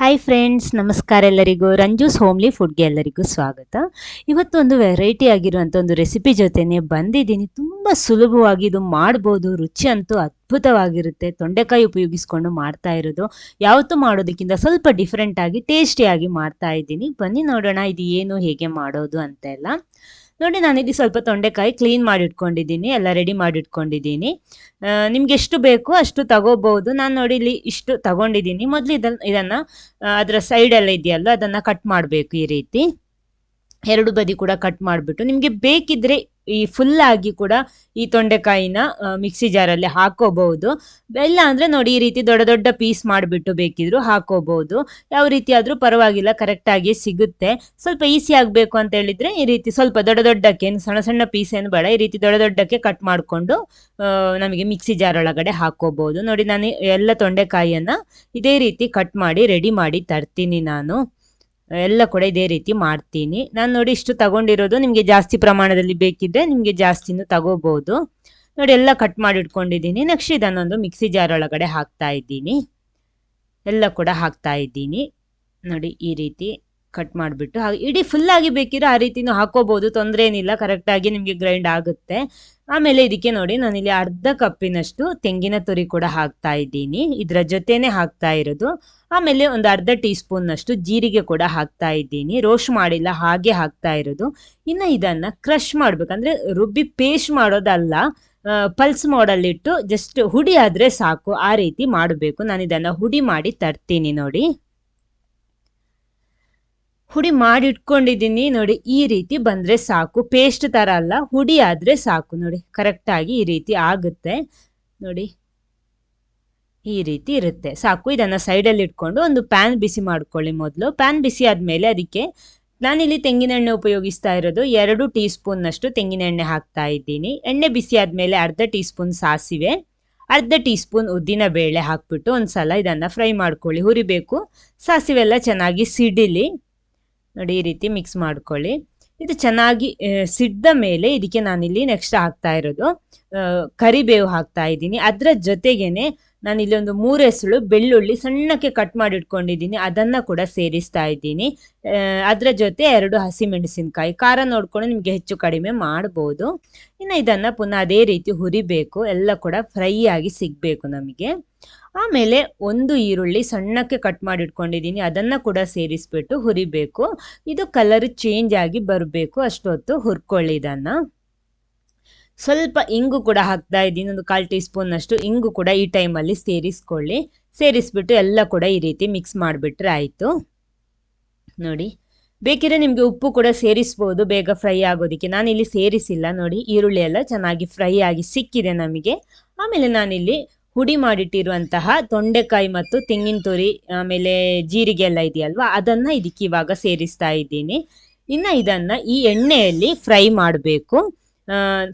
Hi friends ನಮಸ್ಕಾರ ಎಲ್ಲರಿಗೂ. ರಂಜೂಸ್ homely ಫುಡ್ಗೆ ಎಲ್ಲರಿಗೂ ಸ್ವಾಗತ. ಇವತ್ತು ಒಂದು ವೆರೈಟಿ ಆಗಿರುವಂಥ ಒಂದು ರೆಸಿಪಿ ಜೊತೆನೆ ಬಂದಿದ್ದೀನಿ. ತುಂಬ ಸುಲಭವಾಗಿ ಇದು ಮಾಡ್ಬೋದು. ರುಚಿ ಅಂತೂ ಅದ್ಭುತವಾಗಿರುತ್ತೆ. ತೊಂಡೆಕಾಯಿ ಉಪಯೋಗಿಸ್ಕೊಂಡು ಮಾಡ್ತಾ ಇರೋದು. ಯಾವತ್ತು ಮಾಡೋದಕ್ಕಿಂತ ಸ್ವಲ್ಪ ಡಿಫ್ರೆಂಟಾಗಿ ಟೇಸ್ಟಿಯಾಗಿ ಮಾಡ್ತಾ ಇದ್ದೀನಿ. ಬನ್ನಿ ನೋಡೋಣ, ಇದು ಏನು, ಹೇಗೆ ಮಾಡೋದು ಅಂತೆಲ್ಲ. ನೋಡಿ, ನಾನಿಲ್ಲಿ ಸ್ವಲ್ಪ ತೊಂಡೆಕಾಯಿ ಕ್ಲೀನ್ ಮಾಡಿ ಇಟ್ಕೊಂಡಿದ್ದೀನಿ ಎಲ್ಲ ರೆಡಿ ಮಾಡಿ ಇಟ್ಕೊಂಡಿದ್ದೀನಿ ನಿಮ್ಗೆ ಎಷ್ಟು ಬೇಕು ಅಷ್ಟು ತಗೋಬಹುದು ನಾನು ನೋಡಿ ಇಲ್ಲಿ ಇಷ್ಟು ತಗೊಂಡಿದ್ದೀನಿ. ಮೊದಲು ಇದನ್ನ ಇದನ್ನ ಅದರ ಸೈಡ್ ಎಲ್ಲ ಇದೆಯಲ್ಲ, ಅದನ್ನ ಕಟ್ ಮಾಡಬೇಕು ಈ ರೀತಿ. ಎರಡು ಬದಿ ಕೂಡ ಕಟ್ ಮಾಡಿಬಿಟ್ಟು ನಿಮಗೆ ಬೇಕಿದ್ರೆ ಈ ಫುಲ್ ಆಗಿ ಕೂಡ ಈ ತೊಂಡೆಕಾಯಿನ ಮಿಕ್ಸಿ ಜಾರಲ್ಲಿ ಹಾಕೋಬಹುದು. ಇಲ್ಲ ಅಂದ್ರೆ ನೋಡಿ ಈ ರೀತಿ ದೊಡ್ಡ ದೊಡ್ಡ ಪೀಸ್ ಮಾಡಿಬಿಟ್ಟು ಬೇಕಿದ್ರು ಹಾಕೋಬಹುದು. ಯಾವ ರೀತಿ ಆದ್ರೂ ಪರವಾಗಿಲ್ಲ ಕರೆಕ್ಟ್ ಆಗಿ ಸಿಗುತ್ತೆ. ಸ್ವಲ್ಪ ಈಸಿ ಆಗಬೇಕು ಅಂತ ಹೇಳಿದ್ರೆ ಈ ರೀತಿ ಸ್ವಲ್ಪ ದೊಡ್ಡ ದೊಡ್ಡಕ್ಕೆ ಸಣ್ಣ ಸಣ್ಣ ಪೀಸ್ ಏನು ಬೇಡ, ಈ ರೀತಿ ದೊಡ್ಡ ದೊಡ್ಡಕ್ಕೆ ಕಟ್ ಮಾಡಿಕೊಂಡು ನಮಗೆ ಮಿಕ್ಸಿ ಜಾರ್ ಒಳಗಡೆ ಹಾಕೋಬಹುದು. ನೋಡಿ ನಾನು ಎಲ್ಲ ತೊಂಡೆಕಾಯಿಯನ್ನ ಇದೇ ರೀತಿ ಕಟ್ ಮಾಡಿ ರೆಡಿ ಮಾಡಿ ತರ್ತೀನಿ ನಾನು. ಎಲ್ಲ ಕೂಡ ಇದೇ ರೀತಿ ಮಾಡ್ತೀನಿ. ನಾನು ನೋಡಿ ಇಷ್ಟು ತಗೊಂಡಿರೋದು ನಿಮಗೆ ಜಾಸ್ತಿ ಪ್ರಮಾಣದಲ್ಲಿ ಬೇಕಿದ್ರೆ ನಿಮಗೆ ಜಾಸ್ತಿನೂ ತಗೋಬಹುದು ನೋಡಿ ಎಲ್ಲ ಕಟ್ ಮಾಡಿ ಇಟ್ಕೊಂಡಿದ್ದೀನಿ. ನೆಕ್ಸ್ಟ್ ಇದನ್ನೊಂದು ಮಿಕ್ಸಿ ಜಾರ್ ಒಳಗಡೆ ಹಾಕ್ತಾ ಇದ್ದೀನಿ. ಎಲ್ಲ ಕೂಡ ಹಾಕ್ತಾ ಇದ್ದೀನಿ. ನೋಡಿ ಈ ರೀತಿ ಕಟ್ ಮಾಡಿಬಿಟ್ಟು, ಹಾಗೆ ಇಡೀ ಫುಲ್ ಆಗಿ ಬೇಕಿದ್ರೆ ಆ ರೀತಿನೂ ಹಾಕೋಬಹುದು ತೊಂದರೆ ಏನಿಲ್ಲ ಕರೆಕ್ಟಾಗಿ ನಿಮಗೆ ಗ್ರೈಂಡ್ ಆಗುತ್ತೆ. ಆಮೇಲೆ ಇದಕ್ಕೆ ನೋಡಿ, ನಾನಿಲ್ಲಿ ಅರ್ಧ ಕಪ್ಪಿನಷ್ಟು ತೆಂಗಿನ ತುರಿ ಕೂಡ ಹಾಕ್ತಾ ಇದ್ದೀನಿ. ಇದರ ಜೊತೆನೆ ಹಾಕ್ತಾ ಇರೋದು. ಆಮೇಲೆ ಒಂದು ಅರ್ಧ ಟೀ ಸ್ಪೂನ್ನಷ್ಟು ಜೀರಿಗೆ ಕೂಡ ಹಾಕ್ತಾ ಇದ್ದೀನಿ. ರೋಸ್ಟ್ ಮಾಡಿಲ್ಲ, ಹಾಗೆ ಹಾಕ್ತಾ ಇರೋದು. ಇನ್ನು ಇದನ್ನ ಕ್ರಷ್ ಮಾಡ್ಬೇಕಂದ್ರೆ ರುಬ್ಬಿ ಪೇಸ್ಟ್ ಮಾಡೋದಲ್ಲ ಪಲ್ಸ್ ಮಾಡಲ್ಲಿಟ್ಟು ಜಸ್ಟ್ ಹುಡಿ ಆದ್ರೆ ಸಾಕು, ಆ ರೀತಿ ಮಾಡಬೇಕು. ನಾನು ಇದನ್ನ ಹುಡಿ ಮಾಡಿ ತರ್ತೀನಿ ನೋಡಿ. ಹುಡಿ ಮಾಡಿ ಇಟ್ಕೊಂಡಿದ್ದೀನಿ ನೋಡಿ, ಈ ರೀತಿ ಬಂದರೆ ಸಾಕು. ಪೇಸ್ಟ್ ಥರ ಅಲ್ಲ, ಹುಡಿ ಆದರೆ ಸಾಕು ನೋಡಿ. ಕರೆಕ್ಟಾಗಿ ಈ ರೀತಿ ಆಗುತ್ತೆ. ನೋಡಿ, ಈ ರೀತಿ ಇರುತ್ತೆ. ಸಾಕು, ಇದನ್ನು ಸೈಡಲ್ಲಿ ಇಟ್ಕೊಂಡು ಒಂದು ಪ್ಯಾನ್ ಬಿಸಿ ಮಾಡ್ಕೊಳ್ಳಿ ಮೊದಲು. ಪ್ಯಾನ್ ಬಿಸಿ ಆದಮೇಲೆ ಅದಕ್ಕೆ ನಾನಿಲ್ಲಿ ತೆಂಗಿನ ಎಣ್ಣೆ ಉಪಯೋಗಿಸ್ತಾ ಇರೋದು. ಎರಡು ಟೀ ಸ್ಪೂನ್ನಷ್ಟು ತೆಂಗಿನ ಎಣ್ಣೆ ಹಾಕ್ತಾ ಇದ್ದೀನಿ. ಎಣ್ಣೆ ಬಿಸಿ ಆದಮೇಲೆ ಅರ್ಧ ಟೀ ಸ್ಪೂನ್ ಸಾಸಿವೆ, ಅರ್ಧ ಟೀ ಸ್ಪೂನ್ ಉದ್ದಿನ ಬೇಳೆ ಹಾಕ್ಬಿಟ್ಟು ಒಂದ್ಸಲ ಇದನ್ನು ಫ್ರೈ ಮಾಡ್ಕೊಳ್ಳಿ. ಹುರಿಬೇಕು. ಸಾಸಿವೆ ಎಲ್ಲ ಚೆನ್ನಾಗಿ ಸಿಡಿಲಿ. ನೋಡಿ, ಈ ರೀತಿ ಮಿಕ್ಸ್ ಮಾಡ್ಕೊಳ್ಳಿ. ಇದು ಚೆನ್ನಾಗಿ ಸಿಡ್ದ ಮೇಲೆ ಇದಕ್ಕೆ ನಾನಿಲ್ಲಿ ನೆಕ್ಸ್ಟ್ ಹಾಕ್ತಾ ಇರೋದು. ಕರಿಬೇವು ಹಾಕ್ತಾ ಇದ್ದೀನಿ. ಅದರ ಜೊತೆಗೇನೆ ನಾನಿಲ್ಲಿ ಒಂದು ಮೂರು ಹೆಸಳು ಬೆಳ್ಳುಳ್ಳಿ ಸಣ್ಣಕ್ಕೆ ಕಟ್ ಮಾಡಿ ಇಟ್ಕೊಂಡಿದ್ದೀನಿ, ಅದನ್ನ ಕೂಡ ಸೇರಿಸ್ತಾ ಇದ್ದೀನಿ. ಅದರ ಜೊತೆ ಎರಡು ಹಸಿಮೆಣಸಿನಕಾಯಿ, ಖಾರ ನೋಡ್ಕೊಂಡು ನಿಮಗೆ ಹೆಚ್ಚು ಕಡಿಮೆ ಮಾಡ್ಬೋದು. ಇನ್ನು ಇದನ್ನ ಪುನಃ ಅದೇ ರೀತಿ ಹುರಿಬೇಕು, ಎಲ್ಲ ಕೂಡ ಫ್ರೈ ಆಗಿ ಸಿಗಬೇಕು ನಮಗೆ. ಆಮೇಲೆ ಒಂದು ಈರುಳ್ಳಿ ಸಣ್ಣಕ್ಕೆ ಕಟ್ ಮಾಡಿ ಇಟ್ಕೊಂಡಿದ್ದೀನಿ, ಅದನ್ನ ಕೂಡ ಸೇರಿಸ್ಬಿಟ್ಟು ಹುರಿಬೇಕು. ಇದು ಕಲರ್ ಚೇಂಜ್ ಆಗಿ ಬರಬೇಕು, ಅಷ್ಟೊತ್ತು ಹುರ್ಕೊಳ್ಳಿ ಇದನ್ನ. ಸ್ವಲ್ಪ ಇಂಗು ಕೂಡ ಹಾಕ್ತಾ ಇದ್ದೀನಿ. ಒಂದು ಕಾಲು ಟೀ ಸ್ಪೂನ್ ಅಷ್ಟು ಇಂಗು ಕೂಡ ಈ ಟೈಮಲ್ಲಿ ಸೇರಿಸ್ಕೊಳ್ಳಿ. ಸೇರಿಸ್ಬಿಟ್ಟು ಎಲ್ಲ ಕೂಡ ಈ ರೀತಿ ಮಿಕ್ಸ್ ಮಾಡಿಬಿಟ್ರೆ ಆಯಿತು. ನೋಡಿ, ಬೇಕಿದ್ರೆ ನಿಮಗೆ ಉಪ್ಪು ಕೂಡ ಸೇರಿಸ್ಬೋದು ಬೇಗ ಫ್ರೈ ಆಗೋದಕ್ಕೆ. ಇಲ್ಲಿ ಸೇರಿಸಿಲ್ಲ. ನೋಡಿ, ಈರುಳ್ಳಿ ಎಲ್ಲ ಚೆನ್ನಾಗಿ ಫ್ರೈ ಆಗಿ ಸಿಕ್ಕಿದೆ ನಮಗೆ. ಆಮೇಲೆ ನಾನಿಲ್ಲಿ ಹುಡಿ ಮಾಡಿಟ್ಟಿರುವಂತಹ ತೊಂಡೆಕಾಯಿ ಮತ್ತು ತೆಂಗಿನ ತುರಿ, ಆಮೇಲೆ ಜೀರಿಗೆ ಎಲ್ಲ ಇದೆಯಲ್ವಾ, ಅದನ್ನು ಇದಕ್ಕೆ ಇವಾಗ ಸೇರಿಸ್ತಾ ಇದ್ದೀನಿ. ಇನ್ನು ಇದನ್ನು ಈ ಎಣ್ಣೆಯಲ್ಲಿ ಫ್ರೈ ಮಾಡಬೇಕು.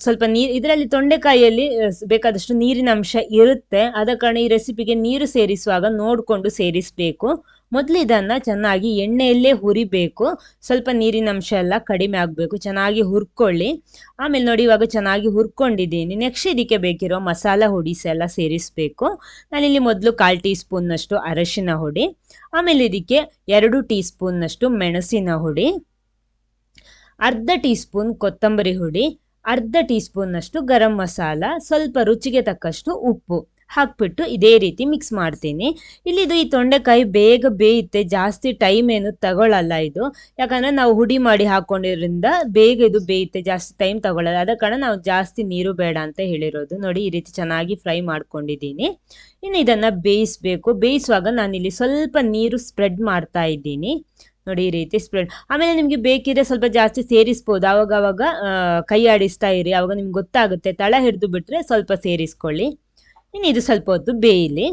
ಸ್ವಲ್ಪ ನೀರು ಇದರಲ್ಲಿ ತೊಂಡೆಕಾಯಿಯಲ್ಲಿ ಬೇಕಾದಷ್ಟು ನೀರಿನ ಅಂಶ ಇರುತ್ತೆ. ಆದ ಕಾರಣ ಈ ರೆಸಿಪಿಗೆ ನೀರು ಸೇರಿಸುವಾಗ ನೋಡಿಕೊಂಡು ಸೇರಿಸಬೇಕು. ಮೊದಲು ಇದನ್ನ ಚೆನ್ನಾಗಿ ಎಣ್ಣೆಯಲ್ಲೇ ಹುರಿಬೇಕು. ಸ್ವಲ್ಪ ನೀರಿನ ಅಂಶ ಎಲ್ಲ ಕಡಿಮೆ ಆಗಬೇಕು. ಚೆನ್ನಾಗಿ ಹುರ್ಕೊಳ್ಳಿ. ಆಮೇಲೆ ನೋಡಿ, ಇವಾಗ ಚೆನ್ನಾಗಿ ಹುರ್ಕೊಂಡಿದ್ದೀನಿ. ನೆಕ್ಸ್ಟ್ ಇದಕ್ಕೆ ಬೇಕಿರೋ ಮಸಾಲ ಹುಡಿಸ್ ಎಲ್ಲ ಸೇರಿಸಬೇಕು. ನಾನಿಲ್ಲಿ ಮೊದಲು ಕಾಲು ಟೀ ಸ್ಪೂನ್ನಷ್ಟು ಅರಶಿನ ಹುಡಿ. ಆಮೇಲೆ ಇದಕ್ಕೆ ಎರಡು ಟೀ ಸ್ಪೂನ್ನಷ್ಟು ಮೆಣಸಿನ ಹುಡಿ. ಅರ್ಧ ಟೀ ಸ್ಪೂನ್ ಕೊತ್ತಂಬರಿ ಹುಡಿ. ಅರ್ಧ ಟೀ ಸ್ಪೂನ್ನಷ್ಟು ಗರಂ ಮಸಾಲ, ಸ್ವಲ್ಪ ರುಚಿಗೆ ತಕ್ಕಷ್ಟು ಉಪ್ಪು ಹಾಕ್ಬಿಟ್ಟು ಇದೇ ರೀತಿ ಮಿಕ್ಸ್ ಮಾಡ್ತೀನಿ. ಇಲ್ಲಿದು ಈ ತೊಂಡೆಕಾಯಿ ಬೇಗ ಬೇಯುತ್ತೆ, ಜಾಸ್ತಿ ಟೈಮ್ ಏನು ತಗೊಳ್ಳಲ್ಲ ಇದು. ಯಾಕಂದ್ರೆ ನಾವು ಹುಡಿ ಮಾಡಿ ಹಾಕೊಂಡಿರೋದ್ರಿಂದ ಬೇಗ ಇದು ಬೇಯುತ್ತೆ, ಜಾಸ್ತಿ ಟೈಮ್ ತಗೊಳ್ಳಲ್ಲ ಅದ ಕಾರಣ ನಾವು ಜಾಸ್ತಿ ನೀರು ಬೇಡ ಅಂತ ಹೇಳಿರೋದು. ನೋಡಿ, ಈ ರೀತಿ ಚೆನ್ನಾಗಿ ಫ್ರೈ ಮಾಡ್ಕೊಂಡಿದ್ದೀನಿ. ಇನ್ನು ಇದನ್ನ ಬೇಯಿಸ್ಬೇಕು. ಬೇಯಿಸುವಾಗ ನಾನಿಲ್ಲಿ ಸ್ವಲ್ಪ ನೀರು ಸ್ಪ್ರೆಡ್ ಮಾಡ್ತಾ ಇದ್ದೀನಿ. ನೋಡಿ ಈ ರೀತಿ ಸ್ಪ್ರೆಡ್ ಆಮೇಲೆ ನಿಮಗೆ ಬೇಕಿದ್ರೆ ಸ್ವಲ್ಪ ಜಾಸ್ತಿ ಸೇರಿಸ್ಬೋದು. ಆವಾಗ ಅವಾಗ ಆ, ಕೈ ಆಡಿಸ್ತಾ ಇರಿ. ಆವಾಗ ನಿಮ್ಗೆ ಗೊತ್ತಾಗುತ್ತೆ. ತಳ ಹಿಡಿದು ಬಿಟ್ರೆ ಸ್ವಲ್ಪ ಸೇರಿಸ್ಕೊಳ್ಳಿ. ಇನ್ನು ಇದು ಸ್ವಲ್ಪ ಹೊತ್ತು ಬೇಯಲಿ.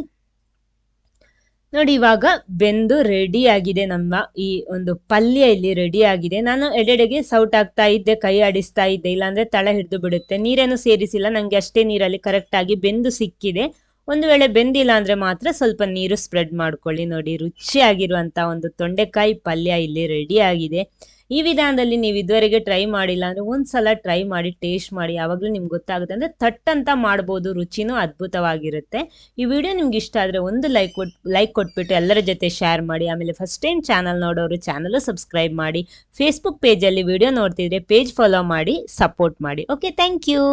ನೋಡಿ ಇವಾಗ ಬೆಂದು ರೆಡಿ ಆಗಿದೆ ನಮ್ಮ ಈ ಒಂದು ಪಲ್ಯ ಇಲ್ಲಿ ರೆಡಿ ಆಗಿದೆ. ನಾನು ಎಡೆಡೆಗೆ ಸೌಟ್ ಆಗ್ತಾ ಇದ್ದೆ ಕೈ ಆಡಿಸ್ತಾ ಇದ್ದೆ. ಇಲ್ಲಾಂದ್ರೆ ತಳ ಹಿಡಿದು ಬಿಡುತ್ತೆ. ನೀರೇನು ಸೇರಿಸಿಲ್ಲ. ನಂಗೆ ಅಷ್ಟೇ ನೀರಲ್ಲಿ ಕರೆಕ್ಟ್ ಆಗಿ ಬೆಂದು ಸಿಕ್ಕಿದೆ. ಒಂದು ವೇಳೆ ಬೆಂದಿಲ್ಲ ಅಂದರೆ ಮಾತ್ರ ಸ್ವಲ್ಪ ನೀರು ಸ್ಪ್ರೆಡ್ ಮಾಡ್ಕೊಳ್ಳಿ. ನೋಡಿ ರುಚಿಯಾಗಿರುವಂಥ ಒಂದು ತೊಂಡೆಕಾಯಿ ಪಲ್ಯ ಇಲ್ಲಿ ರೆಡಿ ಆಗಿದೆ. ಈ ವಿಧಾನದಲ್ಲಿ ನೀವು ಇದುವರೆಗೆ ಟ್ರೈ ಮಾಡಿಲ್ಲ ಅಂದರೆ ಒಂದು ಸಲ ಟ್ರೈ ಮಾಡಿ ಟೇಸ್ಟ್ ಮಾಡಿ, ಯಾವಾಗಲೂ ನಿಮ್ಗೆ ಗೊತ್ತಾಗುತ್ತೆ. ಅಂದರೆ ಥಟ್ ಅಂತ ಮಾಡ್ಬೋದು, ರುಚಿನೂ ಅದ್ಭುತವಾಗಿರುತ್ತೆ. ಈ ವಿಡಿಯೋ ನಿಮ್ಗೆ ಇಷ್ಟ ಆದರೆ ಒಂದು ಲೈಕ್ ಕೊಟ್ ಲೈಕ್ ಕೊಟ್ಬಿಟ್ಟು ಎಲ್ಲರ ಜೊತೆ ಶೇರ್ ಮಾಡಿ. ಆಮೇಲೆ ಫಸ್ಟ್ ಟೈಮ್ ಚಾನಲ್ ನೋಡೋರು ಚಾನಲು ಸಬ್ಸ್ಕ್ರೈಬ್ ಮಾಡಿ. ಫೇಸ್ಬುಕ್ ಪೇಜಲ್ಲಿ ವಿಡಿಯೋ ನೋಡ್ತಿದ್ರೆ ಪೇಜ್ ಫಾಲೋ ಮಾಡಿ ಸಪೋರ್ಟ್ ಮಾಡಿ. Okay thank you